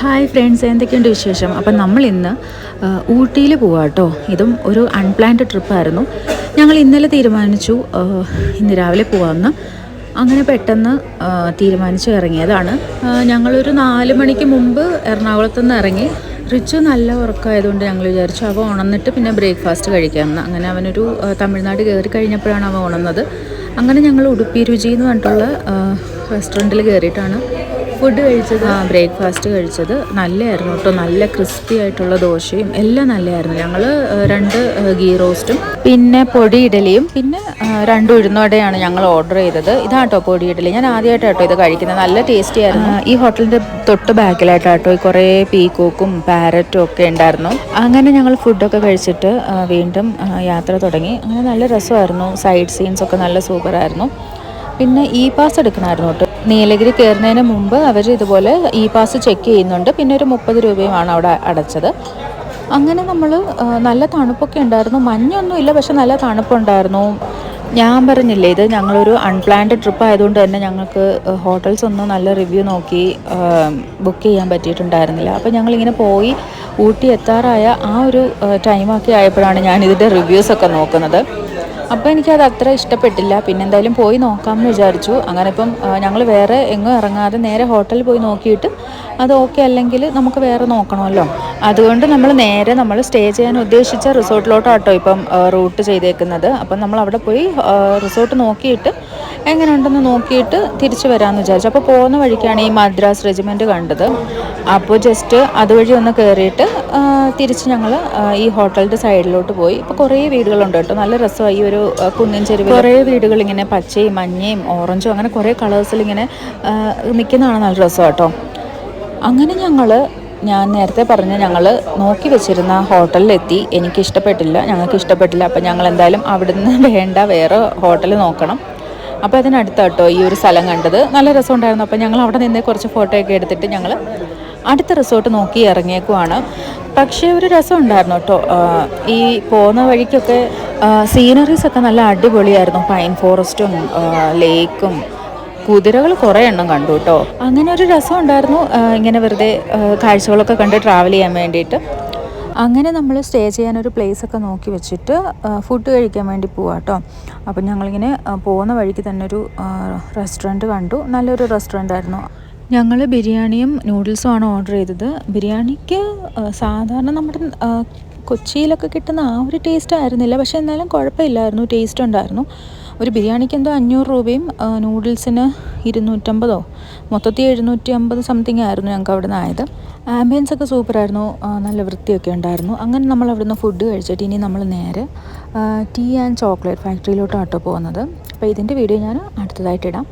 Hi friends എന്തൊക്കെയുണ്ട് വിശേഷം? അപ്പം നമ്മൾ ഇന്ന് ഊട്ടിയിൽ പോവാം കേട്ടോ ഇതും ഒരു അൺപ്ലാൻഡ് ട്രിപ്പായിരുന്നു ഞങ്ങൾ ഇന്നലെ തീരുമാനിച്ചു ഇന്ന് രാവിലെ പോവാമെന്ന് അങ്ങനെ പെട്ടെന്ന് തീരുമാനിച്ച് ഇറങ്ങിയതാണ്. ഞങ്ങളൊരു നാല് മണിക്ക് മുമ്പ് എറണാകുളത്ത് നിന്ന് ഇറങ്ങി. റിച്ചു നല്ല ഉറക്കമായതുകൊണ്ട് ഞങ്ങൾ വിചാരിച്ചു അവ ഉണന്നിട്ട് പിന്നെ ബ്രേക്ക്ഫാസ്റ്റ് കഴിക്കാമെന്ന്. അങ്ങനെ അവനൊരു തമിഴ്നാട് കയറി കഴിഞ്ഞപ്പോഴാണ് അവ ഉണന്നത്. അങ്ങനെ ഞങ്ങൾ ഉടുപ്പി രുചി എന്ന് പറഞ്ഞിട്ടുള്ള റെസ്റ്റോറന്റിൽ കയറിയിട്ടാണ് ഫുഡ് കഴിച്ചത്? ആ ബ്രേക്ക്ഫാസ്റ്റ് കഴിച്ചത്. നല്ലതായിരുന്നു കേട്ടോ. നല്ല ക്രിസ്പി ആയിട്ടുള്ള ദോശയും എല്ലാം നല്ലതായിരുന്നു ഞങ്ങൾ രണ്ട് ഗീ റോസ്റ്റും പിന്നെ പൊടി ഇഡലിയും പിന്നെ രണ്ട് ഉഴുന്നോടെയാണ് ഞങ്ങൾ ഓർഡർ ചെയ്തത്. ഇതാട്ടോ പൊടി ഇഡലി. ഞാൻ ആദ്യമായിട്ട് കേട്ടോ ഇത് കഴിക്കുന്നത്. നല്ല ടേസ്റ്റി ആയിരുന്നു. ഈ ഹോട്ടലിന്റെ തൊട്ട് ബാക്കിലായിട്ടാട്ടോ ഈ കുറേ പീക്കോക്കും പാരറ്റും ഒക്കെ ഉണ്ടായിരുന്നു. അങ്ങനെ ഞങ്ങൾ ഫുഡൊക്കെ കഴിച്ചിട്ട് വീണ്ടും യാത്ര തുടങ്ങി. അങ്ങനെ നല്ല രസമായിരുന്നു. സൈഡ് സീൻസ് ഒക്കെ നല്ല സൂപ്പറായിരുന്നു പിന്നെ ഇ പാസ് എടുക്കണമായിരുന്നു കേട്ടോ. നീലഗിരി കയറുന്നതിന് മുമ്പ് അവർ ഇതുപോലെ ഇ പാസ് ചെക്ക് ചെയ്യുന്നുണ്ട്. പിന്നെ ഒരു മുപ്പത് രൂപയുമാണ് അവിടെ അടച്ചത്. അങ്ങനെ നമ്മൾ നല്ല തണുപ്പൊക്കെ ഉണ്ടായിരുന്നു. മഞ്ഞൊന്നും ഇല്ല പക്ഷെ നല്ല തണുപ്പുണ്ടായിരുന്നു. ഞാൻ പറഞ്ഞില്ലേ ഇത് ഞങ്ങളൊരു അൺപ്ലാൻഡ് ട്രിപ്പ് ആയതുകൊണ്ട് തന്നെ ഞങ്ങൾക്ക് ഹോട്ടൽസ് ഒന്നും നല്ല റിവ്യൂ നോക്കി ബുക്ക് ചെയ്യാൻ പറ്റിയിട്ടുണ്ടായിരുന്നില്ല. അപ്പോൾ ഞങ്ങളിങ്ങനെ പോയി ഊട്ടി എത്താറായ ആ ഒരു ടൈമൊക്കെ ആയപ്പോഴാണ് ഞാൻ ഇതിന്റെ റിവ്യൂസൊക്കെ നോക്കുന്നത്. അപ്പോൾ എനിക്കത് അത്ര ഇഷ്ടപ്പെട്ടില്ല. പിന്നെ എന്തായാലും പോയി നോക്കാമെന്ന് വിചാരിച്ചു. അങ്ങനെ ഇപ്പം ഞങ്ങൾ വേറെ എങ്ങും ഇറങ്ങാതെ നേരെ ഹോട്ടലിൽ പോയി നോക്കിയിട്ട് അത് ഓക്കെ അല്ലെങ്കിൽ നമുക്ക് വേറെ നോക്കണമല്ലോ. അതുകൊണ്ട് നമ്മൾ നേരെ നമ്മൾ സ്റ്റേ ചെയ്യാൻ ഉദ്ദേശിച്ച റിസോർട്ടിലോട്ടാട്ടോ ഇപ്പം റൂട്ട് ചെയ്തേക്കുന്നത്. അപ്പം നമ്മൾ അവിടെ പോയി റിസോർട്ട് നോക്കിയിട്ട് എങ്ങനെയുണ്ടെന്ന് നോക്കിയിട്ട് തിരിച്ചു വരാമെന്ന് വിചാരിച്ചു. അപ്പോൾ പോകുന്ന വഴിക്കാണ് ഈ മദ്രാസ് റെജിമെന്റ് കണ്ടത്. അപ്പോൾ ജസ്റ്റ് അതുവഴി ഒന്ന് കയറിയിട്ട് തിരിച്ച് ഞങ്ങൾ ഈ ഹോട്ടലിന്റെ സൈഡിലോട്ട് പോയി. ഇപ്പോൾ കുറേ വീടുകളുണ്ട് കേട്ടോ. നല്ല രസമായി. ഒരു കുന്നിൻ ചെരുവ് കുറേ വീടുകൾ ഇങ്ങനെ പച്ചയും മഞ്ഞയും ഓറഞ്ചും അങ്ങനെ കുറേ കളേഴ്സിൽ ഇങ്ങനെ നിൽക്കുന്നതാണ് നല്ല രസം കേട്ടോ. അങ്ങനെ ഞങ്ങൾ ഞാൻ നേരത്തെ പറഞ്ഞ ഞങ്ങൾ നോക്കി വെച്ചിരുന്ന ഹോട്ടലിലെത്തി. എനിക്ക് ഇഷ്ടപ്പെട്ടില്ല ഞങ്ങൾക്ക് ഇഷ്ടപ്പെട്ടില്ല അപ്പം ഞങ്ങൾ എന്തായാലും അവിടുന്ന് വേണ്ട വേറെ ഹോട്ടൽ നോക്കണം. അപ്പോൾ അതിനടുത്ത് കേട്ടോ ഈ ഒരു സ്ഥലം കണ്ടത്. നല്ല രസമുണ്ടായിരുന്നു. അപ്പോൾ ഞങ്ങൾ അവിടെ നിന്ന് കുറച്ച് ഫോട്ടോ ഒക്കെ എടുത്തിട്ട് ഞങ്ങൾ അടുത്ത റിസോർട്ട് നോക്കി ഇറങ്ങിയേക്കുവാണ്. പക്ഷേ ഒരു രസം ഉണ്ടായിരുന്നു കേട്ടോ ഈ പോകുന്ന വഴിക്കൊക്കെ സീനറീസ് ഒക്കെ നല്ല അടിപൊളിയായിരുന്നു. പൈൻ ഫോറസ്റ്റും ലേക്കും കുതിരകൾ കുറേ എണ്ണം കണ്ടു കേട്ടോ അങ്ങനെ ഒരു രസം ഉണ്ടായിരുന്നു ഇങ്ങനെ വെറുതെ കാഴ്ചകളൊക്കെ കണ്ട് ട്രാവൽ ചെയ്യാൻ വേണ്ടിയിട്ട്. അങ്ങനെ നമ്മൾ സ്റ്റേ place ഒക്കെ നോക്കി വെച്ചിട്ട് ഫുഡ് കഴിക്കാൻ വേണ്ടി പോവാം കേട്ടോ അപ്പം ഞങ്ങളിങ്ങനെ പോകുന്ന വഴിക്ക് തന്നെ ഒരു റെസ്റ്റോറന്റ് കണ്ടു. നല്ലൊരു റെസ്റ്റോറന്റ് ആയിരുന്നു. ഞങ്ങൾ ബിരിയാണിയും നൂഡിൽസും ആണ് ഓർഡർ ചെയ്തത്. ബിരിയാണിക്ക് സാധാരണ നമ്മുടെ കൊച്ചിയിലൊക്കെ കിട്ടുന്ന ആ ഒരു ടേസ്റ്റ് ആയിരുന്നില്ല. പക്ഷേ എന്നാലും കുഴപ്പമില്ലായിരുന്നു. ടേസ്റ്റ് ഉണ്ടായിരുന്നു. ഒരു ബിരിയാണിക്ക് എന്തോ അഞ്ഞൂറ് രൂപയും നൂഡിൽസിന് ഇരുന്നൂറ്റമ്പതോ മൊത്തത്തിൽ എഴുന്നൂറ്റി അമ്പത് സംതിങ് ആയിരുന്നു ഞങ്ങൾക്ക് അവിടെ നിന്ന് ആയത്. ആംബിയൻസ് ഒക്കെ സൂപ്പറായിരുന്നു നല്ല വൃത്തിയൊക്കെ ഉണ്ടായിരുന്നു. അങ്ങനെ നമ്മൾ അവിടുന്ന് ഫുഡ് കഴിച്ചിട്ട് ഇനി നമ്മൾ നേരെ ടീ ആൻഡ് ചോക്ലേറ്റ് ഫാക്ടറിയിലോട്ടാട്ടോ പോകുന്നത്. അപ്പോൾ ഇതിന്റെ വീഡിയോ ഞാൻ അടുത്തതായിട്ട് ഇടാം.